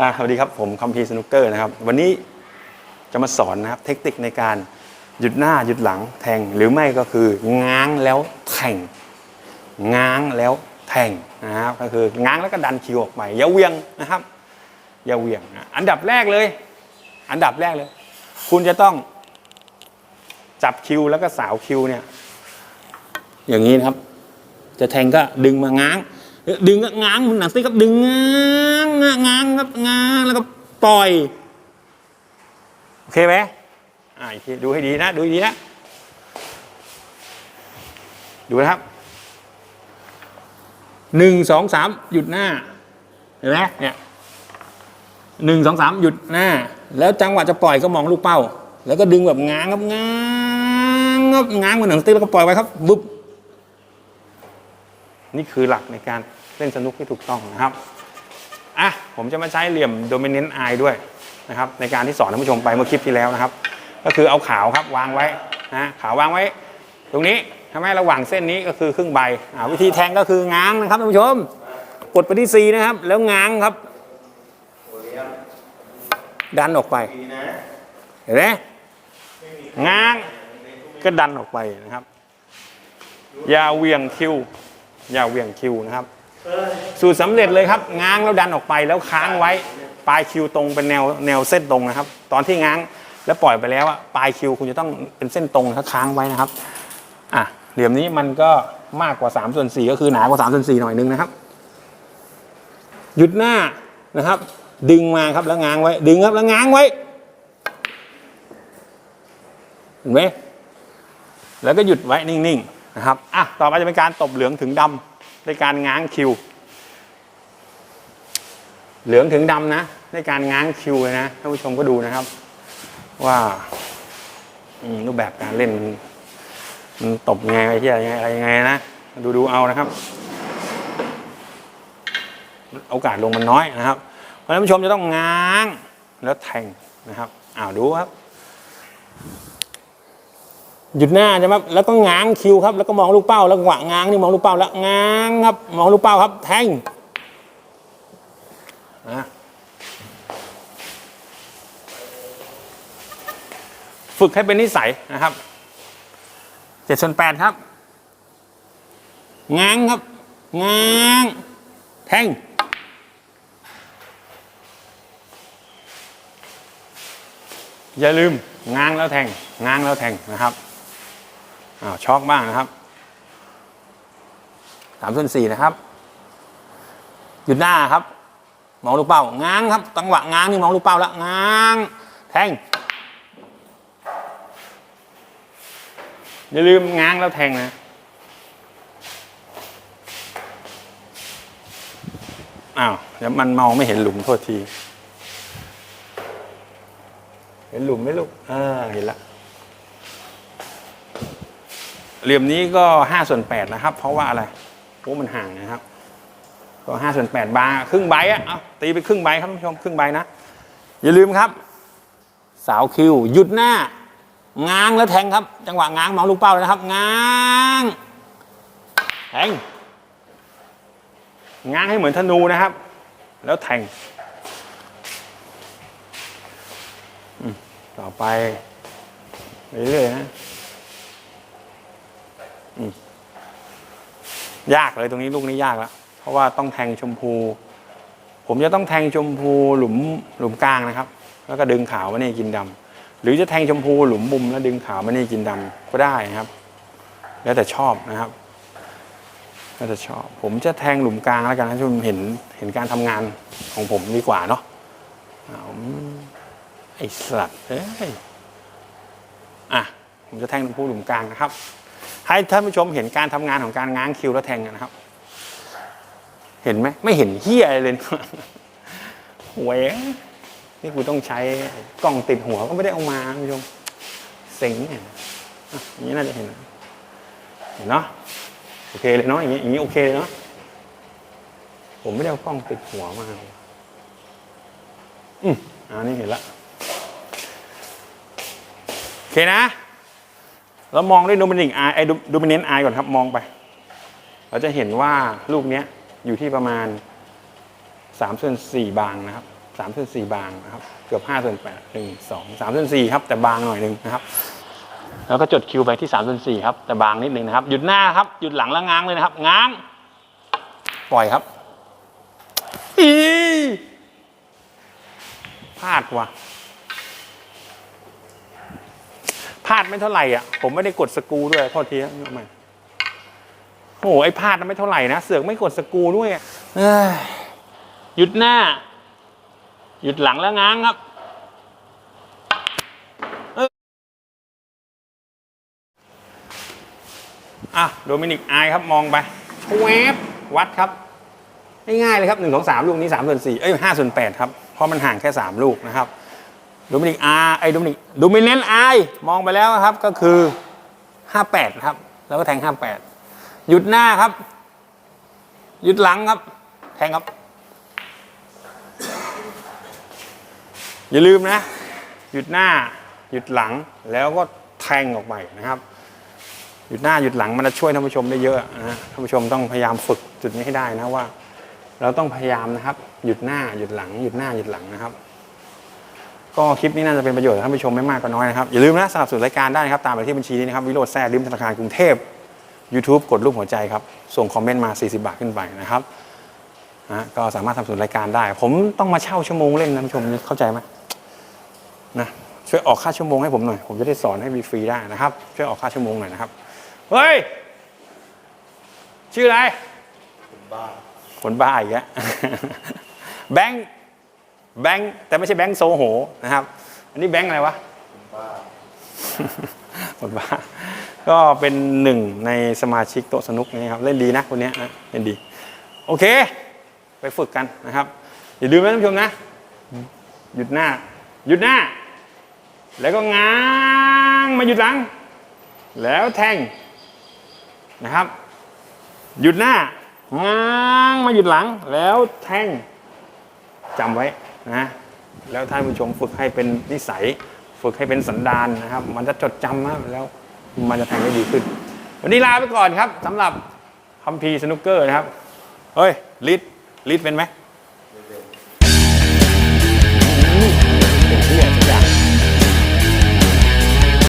อ่าสวัสดีครับ ผมคัมพีสนุกเกอร์นะครับ วันนี้จะมาสอนนะครับเทคนิคในการหยุดหน้าหยุดหลังแทงหรือไม่ก็คือง้างแล้วแทง ง้างแล้วแทงนะครับก็คือง้างแล้วก็ดันคิวออกไปอย่าเวียงนะครับ อย่าเวียงนะอันดับแรกเลย อันดับแรกเลย คุณจะต้องจับคิวแล้วก็สาวคิวเนี่ย อย่างนี้นะครับ จะแทงก็ดึงมาง้าง ดึงง้างมันหนังสติ๊กครับดึงง้างง้างง้างครับง้างแล้วก็ปล่อยโอเคไหมอ่าอีกทีดูให้ดีนะดูให้ดีนะดูนะครับหนึ่งสองสามหยุดหน้าเห็นไหมเนี่ยหนึ่งสองสามหยุดหน้า แล้วจังหวะจะปล่อยก็มองลูกเป้า แล้วก็ดึงแบบง้างครับง้างครับง้างมันหนังสติ๊กแล้วก็ปล่อยไว้ครับบุ๊บ นี่คือหลักในการเล่นสนุกที่ถูกต้องนะครับอะผมจะมาใช้เหลี่ยม dominant eye ด้วยนะครับในการที่สอนท่านผู้ชมไปเมื่อคลิปที่แล้วนะครับ ก็คือเอาขาวครับวางไว้นะขาววางไว้ ตรงนี้ทำให้ระหว่างเส้นนี้ก็คือครึ่งใบอ่าวิธีแทงก็คือง้างนะครับท่านผู้ชม กดไปที่ C นะครับ แล้วง้างครับดันออกไปเห็นไหมง้างก็ดันออกไปนะครับ อย่าเวียงคิว อย่าเหวี่ยงคิวนะครับ สูตรสำเร็จเลยครับ ง้างแล้วดันออกไปแล้วค้างไว้ ปลายคิวตรงเป็นแนวแนวเส้นตรงนะครับ ตอนที่ง้างแล้วปล่อยไปแล้วอะปลายคิวคุณจะต้องเป็นเส้นตรงนะครับค้างไว้นะครับอะเหลี่ยมนี้มันก็มากกว่า3ส่วน4ก็คือหนากว่า3ส่วน4หน่อยนึงนะครับ หยุดหน้านะครับ ดึงมาครับแล้วง้างไว้ ดึงครับแล้วง้างไว้เห็นไหมแล้วก็หยุดไว้นิ่งๆ นะครับอะต่อไปจะเป็นการตบเหลืองถึงดำในการง้างคิว เหลืองถึงดำนะ ในการง้างคิวเลยนะท่านผู้ชมก็ดูนะครับ ว่ารูปแบบการเล่นมันมันตบยังไงไอ้เหี้ยยังไงอะไรยังไงนะดูดูเอานะครับ โอกาสลงมันน้อยนะครับเพราะฉะนั้นผู้ชมจะต้องง้างแล้วแทงนะครับอ้าวดูครับ หยุดหน้าใช่ไหมแล้วก็ง้างคิวครับ แล้วก็มองลูกเป้า แล้วหวะง้างนี่มองลูกเป้า แล้วง้างครับ มองลูกเป้าครับ แทงนะฝึกให้เป็นนิสัยนะครับเจ็ดส่วนแปดครับ ง้างครับ ง้าง แทงอย่าลืมง้างแล้วแทงง้างแล้วแทงนะครับ อ้าวช็อกบ้างนะครับสามส่วนสี่นะครับ หยุดหน้าครับ มองลูกเป้า ง้างครับจังหวะง้างนี่มองลูกเป้าแล้ว ง้าง แทง อย่าลืมง้างแล้วแทงนะอ้าวเดี๋ยวมันมองไม่เห็นหลุมโทษที เห็นหลุมไหมลูกอ่าเห็นละ เหลี่ยมนี้ก็ห้าส่วนแปดนะครับ เพราะว่าอะไรเพราะมันห่างนะครับ ก็ห้าส่วนแปดบาร์ครึ่งใบอะเอาตีไปครึ่งใบครับท่านผู้ชมครึ่งใบนะ อย่าลืมครับ สาวคิวหยุดหน้า ง้างแล้วแทงครับ จังหวะง้างมองลูกเป้าเลยนะครับ ง้างแทงง้างให้เหมือนธนูนะครับ แล้วแทงต่อไปเรื่อยๆนะ ยากเลยตรงนี้ลูกนี้ยากแล้วเพราะว่าต้องแทงชมพู ผมจะต้องแทงชมพูหลุมหลุมกลางนะครับ แล้วก็ดึงขาวมาเนี่ยกินดำหรือจะแทงชมพูหลุมบุมแล้วดึงขาวมาเนี่ยกินดำก็ได้นะครับ แล้วแต่ชอบนะครับ แล้วแต่ชอบ ผมจะแทงหลุมกลางแล้วกันนะชมเห็นเห็นการทำงานของผมดีกว่าเนาะไอ้สัตว์เอ้ยอะผมจะแทงชมพูหลุมกลางนะครับ ให้ท่านผู้ชมเห็นการทำงานของการง้างคิวและแทงนะครับ เห็นไหมไม่เห็นเฮียอะไรเลยหวยนี่กูต้องใช้กล้องติดหัวก็ไม่ได้เอามาท่านผู้ชมเซ็งเนี่ยอย่างนี้น่าจะเห็นนะเห็นเนาะโอเคเลยเนาะอย่างนี้อย่างนี้โอเคเลยเนาะผมไม่ได้เอากล้องติดหัวมาอืมอันนี้เห็นละโอเคนะ แล้วมองด้วยโดมินิกไอไอโดมิเนนไอก่อนครับมองไป เราจะเห็นว่าลูกเนี้ยอยู่ที่ประมาณ3ส่วน4บางนะครับสามส่วนสี่บางนะครับ เกือบห้าส่วนแปดหนึ่งสองสามส่วนสี่ครับ แต่บางหน่อยหนึ่งนะครับ แล้วก็จดคิวไปที่สามส่วนสี่ครับ แต่บางนิดหนึ่งนะครับ หยุดหน้าครับ หยุดหลังแล้วง้างเลยนะครับ ง้าง ปล่อยครับอีพลาดว่ะ พลาดไม่เท่าไหร่อะ ผมไม่ได้กดสกรูด้วยโทษทีนะเอาใหม่โอ้โหไอ้พลาดนั้นไม่เท่าไหร่นะ เสือกไม่กดสกรูด้วยอะเอ้ยหยุดหน้า หยุดหลังแล้วง้างครับเอ้ยอะโดมินิกอายครับมองไปชวบวัดครับ ง่ายๆเลยครับหนึ่งสองสามลูกนี้สามส่วนสี่เอ้ยห้าส่วนแปดครับ เพราะมันห่างแค่สามลูกนะครับโดูมินิกอาร์ไอ้โดมินิกโดมิเนนไอมองไปแล้วครับก็คือห้าแปดครับ แล้วก็แทงห้าแปดหยุดหน้าครับ หยุดหลังครับ แทงครับ อย่าลืมนะ หยุดหน้า หยุดหลังแล้วก็แทงออกไปนะครับ หยุดหน้าหยุดหลังมันจะช่วยท่านผู้ชมได้เยอะนะท่านผู้ชมต้องพยายามฝึกจุดนี้ให้ได้นะว่า เราต้องพยายามนะครับ หยุดหน้าหยุดหลัง หยุดหน้าหยุดหลังนะครับ ก็คลิปนี้น่าจะเป็นประโยชน์กับท่านผู้ชมไม่มากก็น้อยนะครับอย่าลืมนะสนับสนุนรายการได้นะครับตามไปที่บัญชีนี้นะครับวิโรจน์แซ่ริมธนาคารกรุงเทพ YouTube กดรูปหัวใจครับส่งคอมเมนต์มา 40 บาทขึ้นไปนะครับนะก็สามารถสนับสนุนรายการได้ ผมต้องมาเช่าชั่วโมงเล่นนะท่านผู้ชมเข้าใจไหมนะช่วยออกค่าชั่วโมงให้ผมหน่อย ผมจะได้สอนให้ฟรีๆได้นะครับ ช่วยออกค่าชั่วโมงหน่อยนะครับเฮ้ยชื่ออะไรบ้าคนบ้าอีกแล้วแบงค์ แบงค์แต่ไม่ใช่แบงค์โซโหนะครับ อันนี้แบงค์อะไรวะบ้าบ้าก็เป็นหนึ่งในสมาชิกโต๊ะสนุกนี่ครับ เล่นดีนะคนนี้นะเล่นดี โอเค ไปฝึกกันนะครับ อย่าลืมนะท่านผู้ชมนะ หยุดหน้า หยุดหน้า แล้วก็ง้างมาหยุดหลัง แล้วแทงนะครับ หยุดหน้าง้างมาหยุดหลัง แล้วแทงจำไว้ นะแล้วท่านผู้ชมฝึกให้เป็นนิสัย ฝึกให้เป็นสันดานนะครับ มันจะจดจำนะแล้วมันจะแทงได้ดีขึ้น วันนี้ลาไปก่อนครับสำหรับคัมพีสนุกเกอร์นะครับ เฮ้ยลิดลิดเป็นไหมเป็นเพื่อน